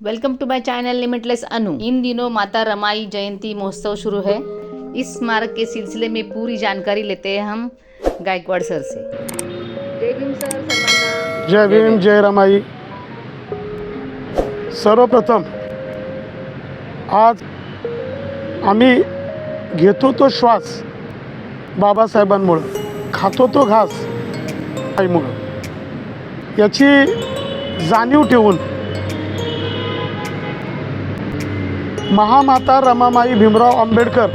Welcome to my channel limitless Anu in दिनों माता रमाई जयंती महोत्सव शुरू है। इस स्मारक के सिलसिले में पूरी जानकारी लेते हैं हम गायकवाड़ सर से। जय भीम सर सर्वांना। जय भीम जय रमाई। सर्वप्रथम आज आम्ही घेतो तो श्वास बाबासाहेबांमुळं खातो तो घास आईमुळं. याची जाणीव ठेवून महामाता रमामाई भीमराव आंबेडकर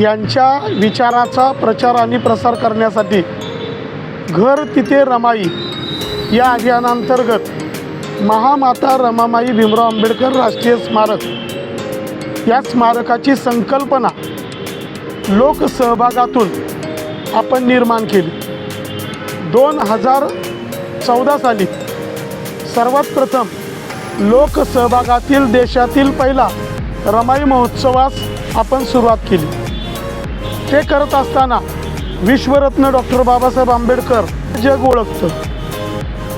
यांच्या विचाराचा प्रचार आणि प्रसार करण्यासाठी घर तिथे रमाई या अभियानांतर्गत महामाता रमामाई भीमराव आंबेडकर राष्ट्रीय स्मारक या स्मारकाची संकल्पना लोकसहभागातून आपण निर्माण केली. दोन हजार चौदा साली सर्वात प्रथम लोकसहभागातील देशातील पहिला रमाई महोत्सवास आपण सुरुवात केली. ते करत असताना विश्वरत्न डॉक्टर बाबासाहेब आंबेडकर जग ओळखतं.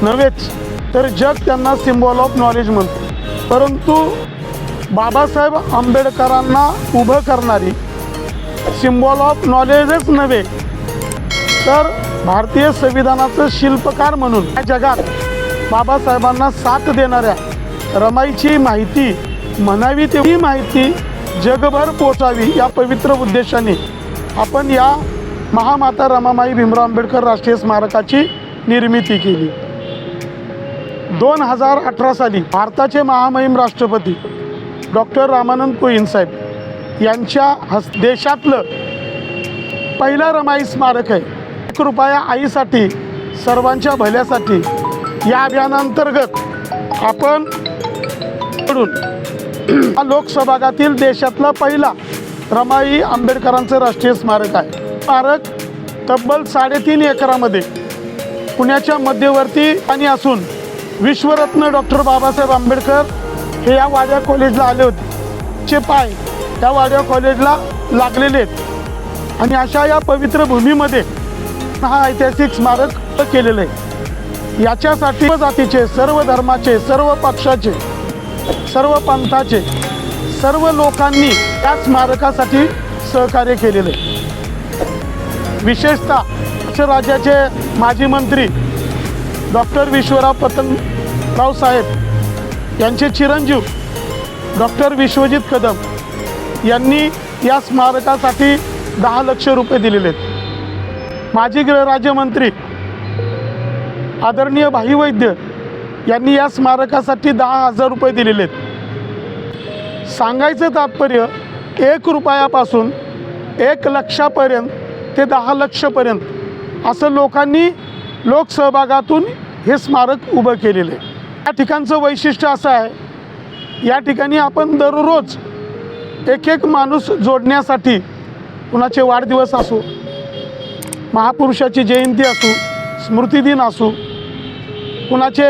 नव्हेच तर जग त्यांना सिम्बॉल ऑफ नॉलेज म्हणतं. परंतु बाबासाहेब आंबेडकरांना उभं करणारी सिम्बॉल ऑफ नॉलेजच नव्हे तर भारतीय संविधानाचं शिल्पकार म्हणून या जगात बाबासाहेबांना साथ देणाऱ्या रमाईची माहिती म्हणावी तेवढी माहिती जगभर पोचावी या पवित्र उद्देशाने. आपण या महामाता रमामाई भीमराव आंबेडकर राष्ट्रीय स्मारकाची निर्मिती केली. दोन हजार अठरा साली भारताचे महामहिम राष्ट्रपती डॉक्टर रामानंद कोविंद साहेब यांच्या हस् देशातलं पहिलं रमाई स्मारक आहे. एक रुपया आईसाठी सर्वांच्या भल्यासाठी या अभियानांतर्गत आपण कडून हा लोकसभागातील देशातला पहिला रमाई आंबेडकरांचं राष्ट्रीय स्मारक आहे. स्मारक तब्बल साडेतीन एकरामध्ये पुण्याच्या मध्यवर्ती आणि असून विश्वरत्न डॉक्टर बाबासाहेब आंबेडकर हे या वाड्या कॉलेजला आले होते. चे पाय त्या वाड्या कॉलेजला लागलेले आहेत. आणि अशा या पवित्र भूमीमध्ये हा ऐतिहासिक स्मारक केलेलं आहे. याच्यासाठी जातीचे सर्व धर्माचे सर्व पक्षाचे सर्व पंथाचे सर्व लोकांनी या स्मारकासाठी सहकार्य केलेले. आहे विशेषतः महाराष्ट्र राज्याचे माजी मंत्री डॉक्टर विश्वराव पतंगराव साहेब यांचे चिरंजीव डॉक्टर विश्वजित कदम यांनी या स्मारकासाठी दहा लक्ष रुपये दिलेले आहेत. माजी गृहराज्यमंत्री आदरणीय भाई वैद्य यांनी या स्मारकासाठी दहा हजार रुपये दिलेले आहेत. सांगायचं तात्पर्य एक रुपयापासून एक लक्षापर्यंत ते दहा लक्षपर्यंत असं लोकांनी लोकसहभागातून हे स्मारक उभं केलेलं आहे. या ठिकाणचं वैशिष्ट्य असं आहे या ठिकाणी आपण दररोज एक एक माणूस जोडण्यासाठी कुणाचे वाढदिवस असो महापुरुषाची जयंती असो स्मृतिदिन असो कुणाचे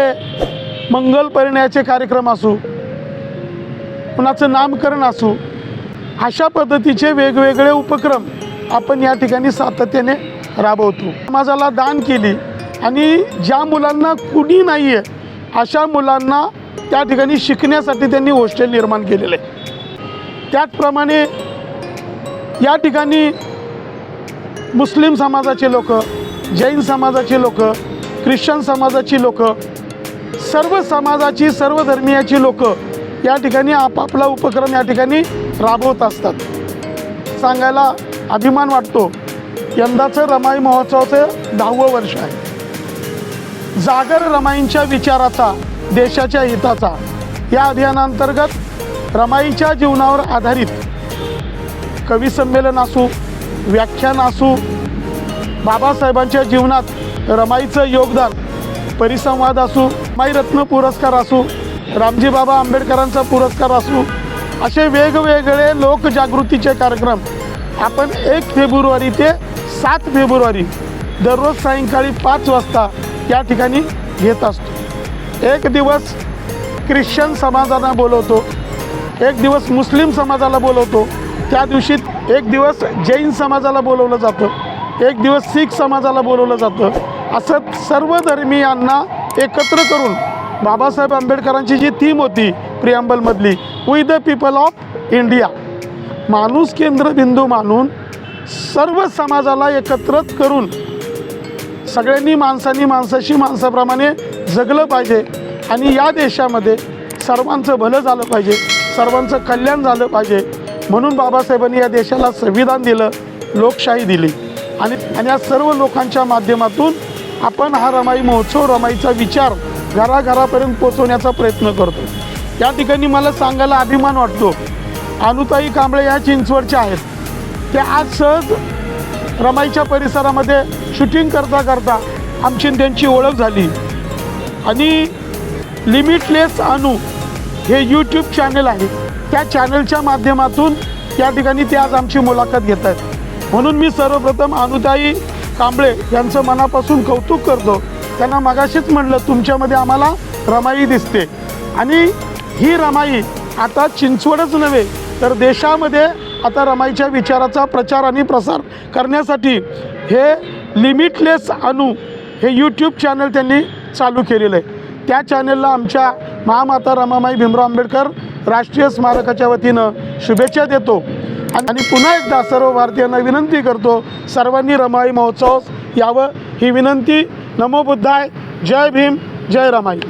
मंगल परिणयाचे कार्यक्रम असू कुणाचं नामकरण असू अशा पद्धतीचे वेगवेगळे उपक्रम आपण या ठिकाणी सातत्याने राबवतो. समाजाला दान केली आणि ज्या मुलांना कुणी नाही आहे अशा मुलांना त्या ठिकाणी शिकण्यासाठी त्यांनी हॉस्टेल निर्माण केलेलं आहे. त्याचप्रमाणे या ठिकाणी मुस्लिम समाजाचे लोक जैन समाजाचे लोक ख्रिश्चन समाजाची लोक सर्व समाजाची सर्व धर्मीयाची लोक या ठिकाणी आपापला उपक्रम या ठिकाणी राबवत असतात. सांगायला अभिमान वाटतो यंदाचं रमाई महोत्सवाचं दहावं वर्ष आहे. जागर रमाईंच्या विचाराचा देशाच्या हिताचा या अभियानांतर्गत रमाईच्या जीवनावर आधारित कविसंमेलन असू व्याख्यान असू बाबासाहेबांच्या जीवनात रमाईचं योगदान परिसंवाद असू माईरत्न पुरस्कार असू रामजी बाबा आंबेडकरांचा पुरस्कार असू असे वेगवेगळे लोकजागृतीचे कार्यक्रम. आपण एक फेब्रुवारी ते सात फेब्रुवारी दररोज सायंकाळी पाच वाजता या ठिकाणी घेत असतो. एक दिवस ख्रिश्चन समाजाला बोलवतो एक दिवस मुस्लिम समाजाला बोलवतो त्या दिवशी एक दिवस जैन समाजाला बोलवलं जातं एक दिवस शीख समाजाला बोलवलं जातं. असं सर्व धर्मियांना एकत्र करून बाबासाहेब आंबेडकरांची जी थीम होती प्रियांबलमधली we the people of India माणूस केंद्रबिंदू मानून सर्व समाजाला एकत्रित करून सगळ्यांनी माणसांनी माणसाशी माणसाप्रमाणे जगलं पाहिजे आणि या देशामध्ये सर्वांचं भलं झालं पाहिजे सर्वांचं कल्याण झालं पाहिजे म्हणून बाबासाहेबांनी या देशाला संविधान दिलं लोकशाही दिली आणि आणि या सर्व लोकांच्या माध्यमातून आपण हा रमाई महोत्सव रमाईचा विचार घराघरापर्यंत पोचवण्याचा प्रयत्न करतो. या ठिकाणी मला सांगायला अभिमान वाटतो. अनुताई कांबळे या चिंचवडच्या आहेत. त्या आज सहज रमाईच्या परिसरामध्ये शूटिंग करता करता आमची त्यांची ओळख झाली. आणि लिमिटलेस अनु हे यूट्यूब चॅनल आहे. त्या चॅनलच्या माध्यमातून त्या ठिकाणी ते आज आमची मुलाखत घेत आहेत. म्हणून मी सर्वप्रथम अनुताई कांबळे यांचं मनापासून कौतुक करतो. त्यांना मगाशीच म्हणलं तुमच्यामध्ये आम्हाला रमाई दिसते. आणि ही रमाई आता चिंचवडच नव्हे तर देशामध्ये आता रमाईच्या विचाराचा प्रचार आणि प्रसार करण्यासाठी हे लिमिटलेस अनु हे यूट्यूब चॅनल त्यांनी चालू केलेलं आहे. त्या चॅनलला आमच्या महामाता रमामाई भीमराव आंबेडकर राष्ट्रीय स्मारकाच्या वतीनं शुभेच्छा देतो. आणि पुन्हा एकदा सर्व भारतीयांना विनंती करतो सर्वांनी रमाई महोत्सव यावं ही विनंती. नमो बुद्धाय. जय भीम. जय रमाई.